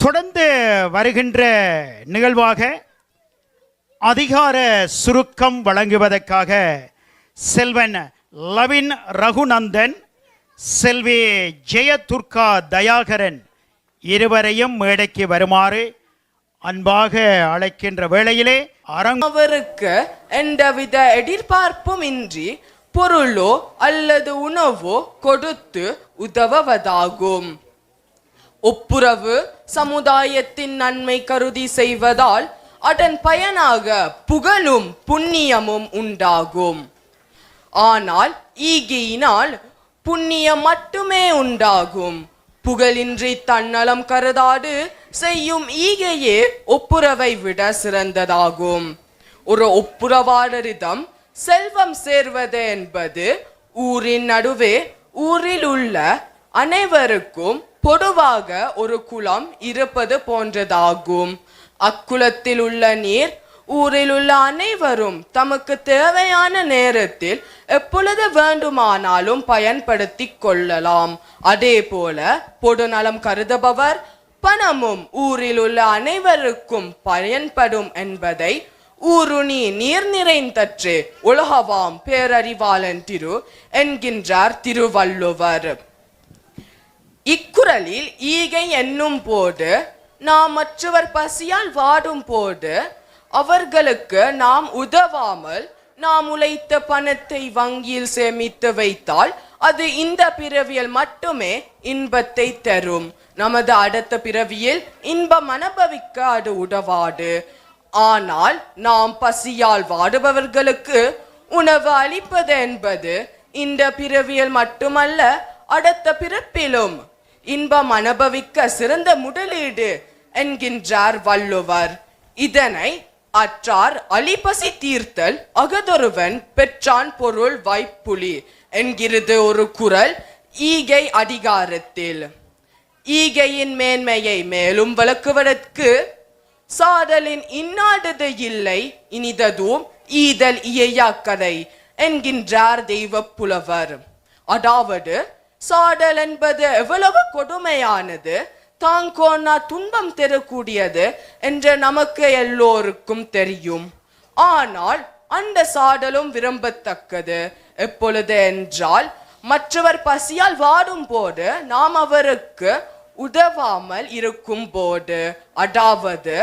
தொடர்ந்து வருகின்ற நிகழ்வாக அதிகார சுருக்கம் வழங்குவதற்காக செல்வன் லவின் ரகுநந்தன் செல்வி ஜெயதுர்கா தயாகரன் இருவரையும் மேடைக்கு வருமாறு அன்பாக அழைக்கின்ற வேளையிலே அரங்கவருக்கு எந்தவித எதிர்பார்ப்பும் இன்றி பொருளோ அல்லது உணவோ கொடுத்து உதவுவதாகும். ஒப்புரவு சமுதாயத்தின் நன்மை கருதி செய்வதால் அதன் பயனாக புகழும் புண்ணியமும் உண்டாகும். ஆனால் ஈகையினால் புண்ணியம் மட்டுமே உண்டாகும். புகழின்றி தன்னலம் கருதாது செய்யும் ஈகையே ஒப்புரவை விட சிறந்ததாகும். ஒரு ஒப்புரவாளரிடம் செல்வம் சேர்வது என்பது ஊரின் நடுவே ஊரில் உள்ள அனைவருக்கும் பொதுவாக ஒரு குளம் இருப்பது போன்றதாகும். அக்குளத்தில் உள்ள நீர் ஊரில் உள்ள அனைவரும் தமக்கு தேவையான நேரத்தில் எப்பொழுது வேண்டுமானாலும் பயன்படுத்திக் கொள்ளலாம். அதே போல பொதுநலம் கருதுபவர் பணமும் ஊரில் உள்ள அனைவருக்கும் பயன்படும் என்பதை ஊருணி நீர் நிறைந்தற்று உலகவாம் பேரறிவாளன் திரு என்கின்றார் திருவள்ளுவர். இக்குறளில் ஈகை என்னும் போது நாம் மற்றவர் பசியால் வாடும் போது அவர்களுக்கு நாம் உதவாமல் நாம் உழைத்த பணத்தை வங்கியில் சேமித்து வைத்தால் அது இந்த பிறவியில் மட்டுமே இன்பத்தை தரும். நமது அடுத்த பிறவியில் இன்பம் அனுபவிக்க அது உதவாது ஆனால் நாம் பசியால் வாடுபவர்களுக்கு உணவு அளிப்பது என்பது இந்த பிறவியில் மட்டுமல்ல அடுத்த பிறப்பிலும் இன்பம் அனுபவிக்க சிறந்த முதலீடு என்கின்றார் வள்ளுவர். இதனை அற்றார் அலிபசி தீர்த்தல் அகதொருவன் பெற்றான் பொருள் வைப்புலி என்கிறது ஒரு குரல் ஈகை அதிகாரத்தில். ஈகையின் மேன்மையை மேலும் விளக்குவதற்கு சாதலின் இன்னாதது இல்லை இனிததும் ஈதல் இயையா கதை என்கின்றார் தெய்வ புலவர் அதாவது சாடல் என்பது எவ்வளவு கொடுமையானது. தாங்கோனா துன்பம் தரக்கூடியது என்று நமக்கு எல்லோருக்கும் தெரியும். ஆனால் அந்த சாடலும் விரும்பத்தக்கது. எப்பொழுது என்றால் மற்றவர் பசியால் வாடும் போது நாம் அவருக்கு உதவாமல் இருக்கும் போது அதாவது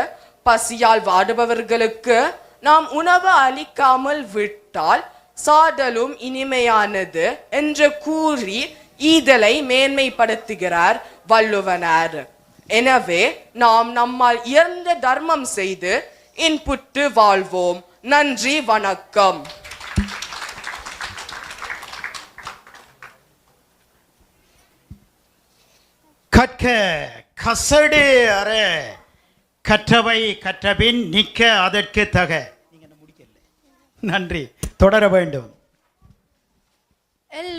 பசியால் வாடுபவர்களுக்கு நாம் உணவு அளிக்காமல் விட்டால் சாடலும் இனிமையானது என்று கூறி ஈதலை மேன்மைப்படுத்துகிறார் வள்ளுவனார். எனவே நாம் நம்மால் இயர்ந்த தர்மம் செய்து இன்புற்று வாழ்வோம். நன்றி வணக்கம். கற்க கசடு அற கற்றவை கற்றபின் நிற்க அதற்கு தக. நன்றி. தொடர வேண்டும்.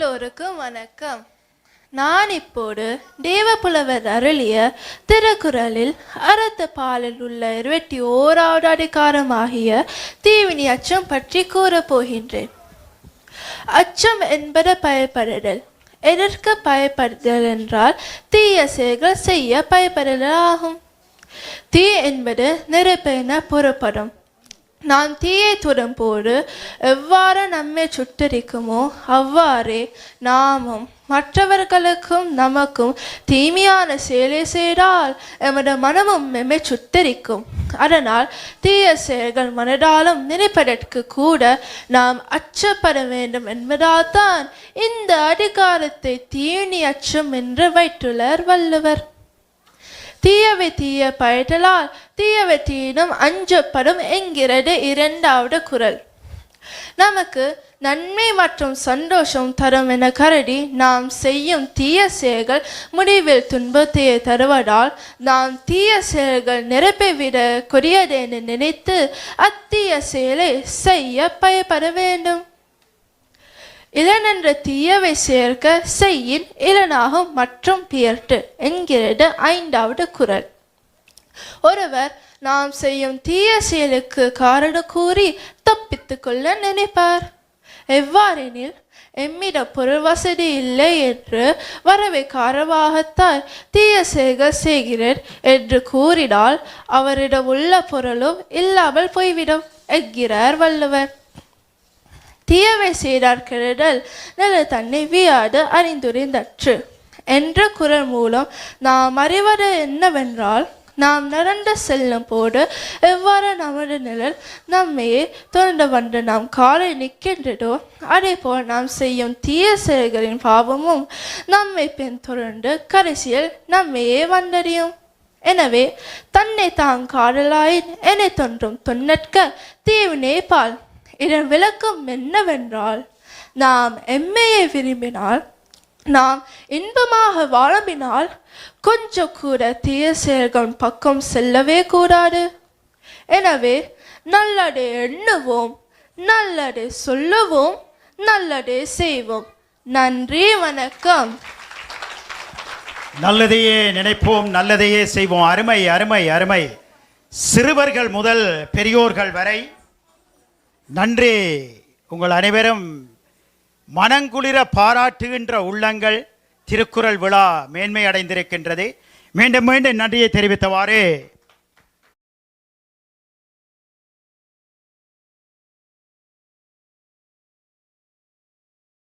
எல்லோருக்கும் வணக்கம். நான் இப்போது தேவப்புலவர் அருளிய திருக்குறளில் அறத்த பாலில் உள்ள இருபத்தி ஓராவது அதிகாரமாகிய தீவினி அச்சம் பற்றி கூறப் போகின்றேன். அச்சம் என்பது பயப்படுதல் எதற்கு பயப்படுதல் என்றால் தீய செயல்கள் செய்ய பயப்படுதல் ஆகும் தீ என்பது நெருப்பென புறப்படும் நான் தீயை தொடும்போது எவ்வாறு நம்மை சுட்டரிக்குமோ அவ்வாறே நாமும் மற்றவர்களுக்கும் நமக்கும் தீமையான செயலை செய்தால் எமது மனமும் நம்மை சுட்டரிக்கும். அதனால் தீய செயல்கள் மனதாலும் நினைப்பதற்கு கூட நாம் அச்சப்பட வேண்டும் என்பதால் தான் இந்த அதிகாரத்தை தீனி அச்சம் என்று வைத்துள்ளார் வள்ளுவர். தீயவை தீய பயத்தலால் தீயவை தீயினும் அஞ்சப்படும் என்கிறது இரண்டாவது குரல். நமக்கு நன்மை மற்றும் சந்தோஷம் தரும் என கருதி நாம் செய்யும் தீய செயல்கள் முடிவில் துன்பத்தை தருவதால் நாம் தீய செயல்கள் நிரப்பிவிட நினைத்து அத்தீய செயலை செய்ய பயப்பட வேண்டும். இளனென்ற தீயவை சேர்க்க செய்யின் இளனாகும் மற்றும் பியர்ட்டு என்கிறது ஐந்தாவது குரல். ஒருவர் நாம் செய்யும் தீய செயலுக்கு காரணம் கூறி தப்பித்துக் கொள்ள நினைப்பார். எவ்வாறெனில் எம்மிட பொருள் வசதி இல்லை என்று வரவை காரவாகத்தாய் தீய செய்க செய்கிறேன் என்று கூறினால் அவரிடம் உள்ள பொருளும் இல்லாமல் போய்விடும் என்கிறார் வள்ளுவர். தீயவை செய்தார் கெடுதல். நல்ல தன்னை வியாது அறிந்துரைந்தற்று என்ற குரல் மூலம் நாம் அறிவது என்னவென்றால் நாம் நடந்து செல்லும் போது எவ்வாறு நமது நிழல் நம்மையே தொடர்ந்து வந்து நாம் காலை நிற்கின்றதோ அதே போல் நாம் செய்யும் தீய செயல்களின் பாவமும் நம்மை பின் தொடர்ந்து கடைசியில் நம்மையே வந்தறியும் எனவே தன்னை தான் காதலாயின் என்னை தோன்றும் தொன்னற்க தீவினை பால். இதன் விளக்கம் என்னவென்றால் நாம் எம்மையை விரும்பினால் நாம் இன்பமாக வாழம்பினால் கொஞ்சம் கூட தீய செயல்கள் பக்கம் செல்லவே கூடாது. எனவே நல்லதை எண்ணுவோம் நல்லதை சொல்லுவோம் நல்லதை செய்வோம். நன்றி வணக்கம். நல்லதையே நினைப்போம் நல்லதையே செய்வோம். அருமை அருமை அருமை. சிறுவர்கள் முதல் பெரியோர்கள் வரை நன்றி. உங்கள் அனைவரும் மனங்குளிர பாராட்டுகின்ற உள்ளங்கள் திருக்குறள் விழா மேன்மை அடைந்திருக்கின்றது மீண்டும் மீண்டும் நன்றியை தெரிவித்தவாறு